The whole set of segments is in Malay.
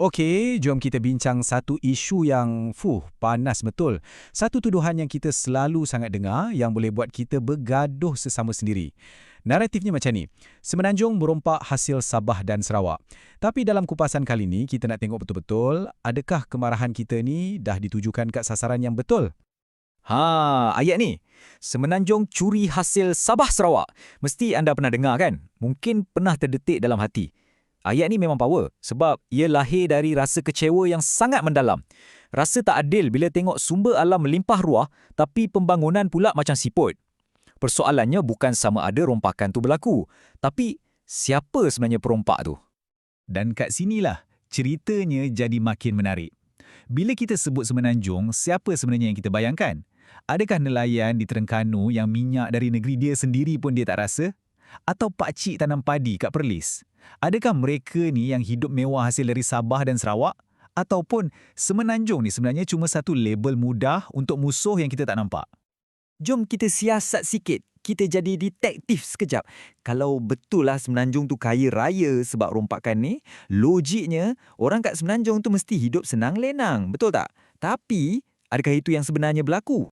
Okey, jom kita bincang satu isu yang fuh, panas betul. Satu tuduhan yang kita selalu sangat dengar yang boleh buat kita bergaduh sesama sendiri. Naratifnya macam ni, Semenanjung merompak hasil Sabah dan Sarawak. Tapi dalam kupasan kali ni, kita nak tengok betul-betul adakah kemarahan kita ni dah ditujukan kat sasaran yang betul? Ha, ayat ni. Semenanjung curi hasil Sabah Sarawak. Mesti anda pernah dengar kan? Mungkin pernah terdetik dalam hati. Ayat ni memang power sebab ia lahir dari rasa kecewa yang sangat mendalam. Rasa tak adil bila tengok sumber alam melimpah ruah tapi pembangunan pula macam siput. Persoalannya bukan sama ada rompakan tu berlaku, tapi siapa sebenarnya perompak tu? Dan kat sinilah ceritanya jadi makin menarik. Bila kita sebut Semenanjung, siapa sebenarnya yang kita bayangkan? Adakah nelayan di Terengganu yang minyak dari negeri dia sendiri pun dia tak rasa? Atau pakcik tanam padi kat Perlis? Adakah mereka ni yang hidup mewah hasil dari Sabah dan Sarawak? Ataupun Semenanjung ni sebenarnya cuma satu label mudah untuk musuh yang kita tak nampak? Jom kita siasat sikit. Kita jadi detektif sekejap. Kalau betul lah Semenanjung tu kaya raya sebab rompakan ni, logiknya orang kat Semenanjung tu mesti hidup senang lenang. Betul tak? Tapi, adakah itu yang sebenarnya berlaku?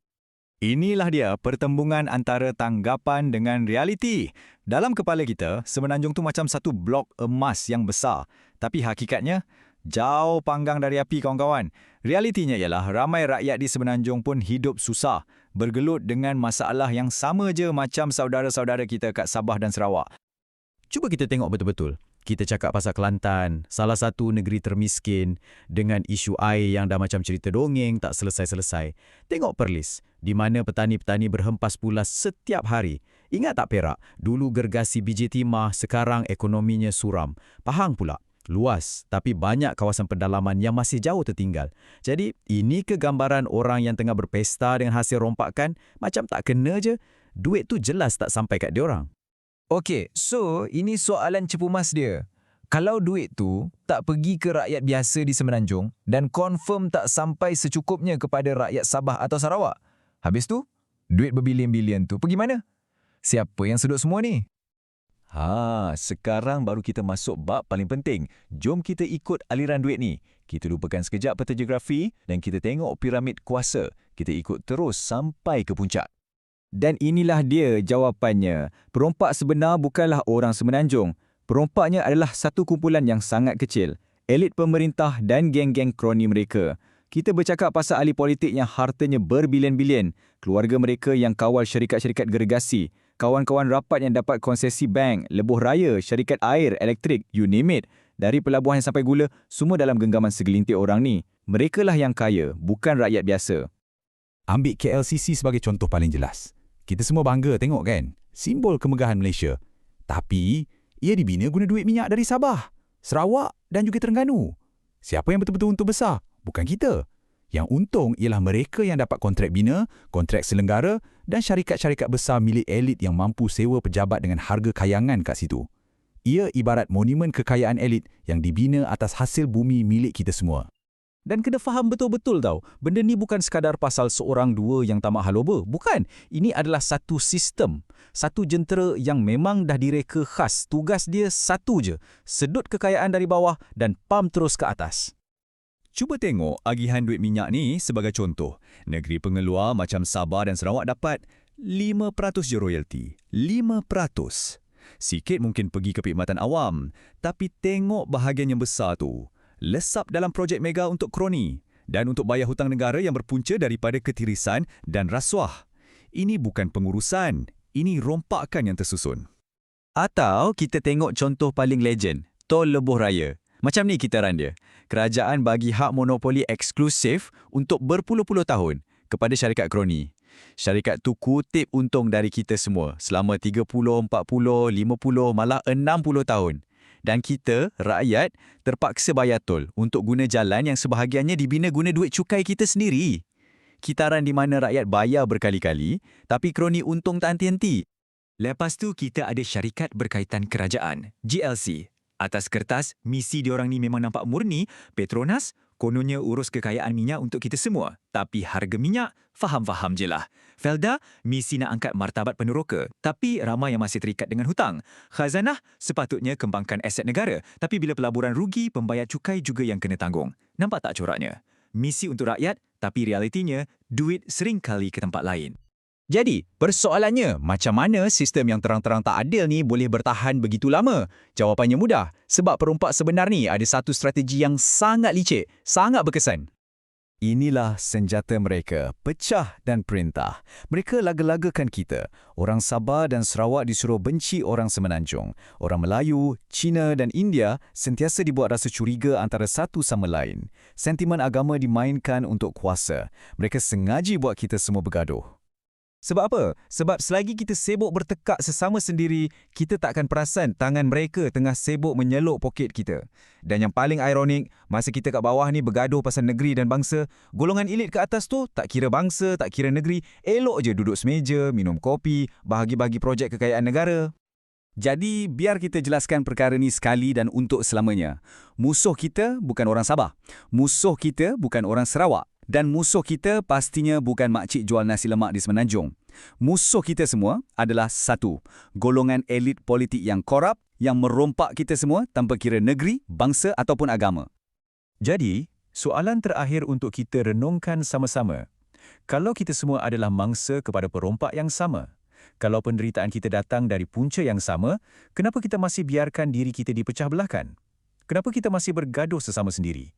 Inilah dia pertembungan antara tanggapan dengan realiti. Dalam kepala kita, Semenanjung tu macam satu blok emas yang besar. Tapi hakikatnya, jauh panggang dari api kawan-kawan. Realitinya ialah ramai rakyat di Semenanjung pun hidup susah, bergelut dengan masalah yang sama je macam saudara-saudara kita kat Sabah dan Sarawak. Cuba kita tengok betul-betul. Kita cakap pasal Kelantan, salah satu negeri termiskin dengan isu air yang dah macam cerita dongeng tak selesai-selesai. Tengok Perlis, di mana petani-petani berhempas pula setiap hari. Ingat tak Perak? Dulu gergasi biji timah, sekarang ekonominya suram. Pahang pula, luas tapi banyak kawasan pedalaman yang masih jauh tertinggal. Jadi, ini kegambaran orang yang tengah berpesta dengan hasil rompakan? Macam tak kena je. Duit tu jelas tak sampai kat diorang. Okey, so ini soalan cepu mas dia. Kalau duit tu tak pergi ke rakyat biasa di Semenanjung dan confirm tak sampai secukupnya kepada rakyat Sabah atau Sarawak, habis tu, duit berbilion-bilion tu pergi mana? Siapa yang sedut semua ni? Ha, sekarang baru kita masuk bab paling penting. Jom kita ikut aliran duit ni. Kita lupakan sekejap peta geografi dan kita tengok piramid kuasa. Kita ikut terus sampai ke puncak. Dan inilah dia jawapannya. Perompak sebenar bukanlah orang semenanjung. Perompaknya adalah satu kumpulan yang sangat kecil. Elit pemerintah dan geng-geng kroni mereka. Kita bercakap pasal ahli politik yang hartanya berbilion-bilion, keluarga mereka yang kawal syarikat-syarikat gergasi, kawan-kawan rapat yang dapat konsesi bank, lebuh raya, syarikat air, elektrik, you name it. Dari pelabuhan sampai gula, semua dalam genggaman segelintir orang ni. Mereka lah yang kaya, bukan rakyat biasa. Ambil KLCC sebagai contoh paling jelas. Kita semua bangga tengok kan, simbol kemegahan Malaysia. Tapi, ia dibina guna duit minyak dari Sabah, Sarawak dan juga Terengganu. Siapa yang betul-betul untung besar? Bukan kita. Yang untung ialah mereka yang dapat kontrak bina, kontrak selenggara dan syarikat-syarikat besar milik elit yang mampu sewa pejabat dengan harga kayangan kat situ. Ia ibarat monumen kekayaan elit yang dibina atas hasil bumi milik kita semua. Dan kena faham betul-betul tau, benda ni bukan sekadar pasal seorang dua yang tamak haloba. Bukan, ini adalah satu sistem. Satu jentera yang memang dah direka khas. Tugas dia satu je, sedut kekayaan dari bawah dan pam terus ke atas. Cuba tengok agihan duit minyak ni sebagai contoh. Negeri pengeluar macam Sabah dan Sarawak dapat 5% je royalty. 5%. Sikit mungkin pergi ke perkhidmatan awam, tapi tengok bahagian yang besar tu lesap dalam projek mega untuk kroni dan untuk bayar hutang negara yang berpunca daripada ketirisan dan rasuah. Ini bukan pengurusan, ini rompakan yang tersusun. Atau kita tengok contoh paling legend, Tol Lebuh Raya. Macam ni kitaran dia. Kerajaan bagi hak monopoli eksklusif untuk berpuluh-puluh tahun kepada syarikat kroni. Syarikat tu kutip untung dari kita semua selama 30, 40, 50, malah 60 tahun dan kita, rakyat, terpaksa bayar tol untuk guna jalan yang sebahagiannya dibina guna duit cukai kita sendiri. Kitaran di mana rakyat bayar berkali-kali, tapi kroni untung tak henti-henti. Lepas tu kita ada syarikat berkaitan kerajaan, GLC. Atas kertas, misi diorang ni memang nampak murni, Petronas, Kononnya urus kekayaan minyak untuk kita semua. Tapi harga minyak, faham-faham je lah. Felda, misi nak angkat martabat peneroka. Tapi ramai yang masih terikat dengan hutang. Khazanah sepatutnya kembangkan aset negara. Tapi bila pelaburan rugi, pembayar cukai juga yang kena tanggung. Nampak tak coraknya? Misi untuk rakyat, tapi realitinya, duit sering kali ke tempat lain. Jadi, persoalannya, macam mana sistem yang terang-terang tak adil ni boleh bertahan begitu lama? Jawapannya mudah, sebab perompak sebenar ni ada satu strategi yang sangat licik, sangat berkesan. Inilah senjata mereka, pecah dan perintah. Mereka laga-lagakan kita. Orang Sabah dan Sarawak disuruh benci orang Semenanjung. Orang Melayu, Cina dan India sentiasa dibuat rasa curiga antara satu sama lain. Sentimen agama dimainkan untuk kuasa. Mereka sengaja buat kita semua bergaduh. Sebab apa? Sebab selagi kita sibuk bertekak sesama sendiri, kita takkan perasan tangan mereka tengah sibuk menyeluk poket kita. Dan yang paling ironik, masa kita kat bawah ni bergaduh pasal negeri dan bangsa, golongan elit ke atas tu tak kira bangsa, tak kira negeri, elok je duduk semeja, minum kopi, bahagi-bahagi projek kekayaan negara. Jadi, biar kita jelaskan perkara ni sekali dan untuk selamanya. Musuh kita bukan orang Sabah. Musuh kita bukan orang Sarawak. Dan musuh kita pastinya bukan makcik jual nasi lemak di Semenanjung. Musuh kita semua adalah satu, golongan elit politik yang korup yang merompak kita semua tanpa kira negeri, bangsa ataupun agama. Jadi, soalan terakhir untuk kita renungkan sama-sama. Kalau kita semua adalah mangsa kepada perompak yang sama, kalau penderitaan kita datang dari punca yang sama, kenapa kita masih biarkan diri kita dipecah belahkan? Kenapa kita masih bergaduh sesama sendiri?